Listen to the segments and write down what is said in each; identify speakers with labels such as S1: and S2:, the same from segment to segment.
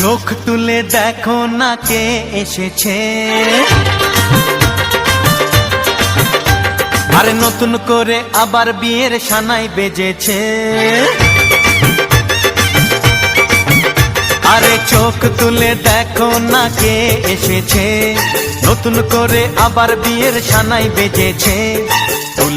S1: চোখ তুলে দেখো না কে এসেছে। আরে নতুন করে আবার বিয়ের সানাই বেজেছে। আরে চোখ তুলে দেখো না কে এসেছে। নতুন করে আবার বিয়ের সানাই বেজেছে।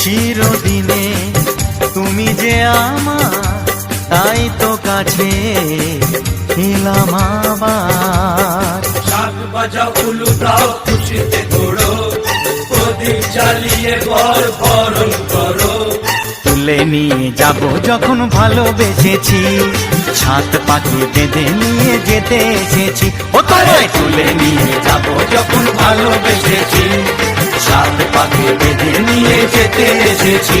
S1: চিরদিনে। তুমি যে আমার তাই তো কাছে এলাম আবার।
S2: শাক খুশিতে প্রদীপ জ্বালিয়ে ঘর বরণ করো।
S1: তুলে নিয়ে যাব যখন ভালোবেসেছি। ছাত পাখি বেঁধে নিয়ে যেতে এসেছি। ও তুলে নিয়ে যাব যখন ভালোবেসেছি। সাত পাখি বেঁধে নিয়ে যেতে এসেছি।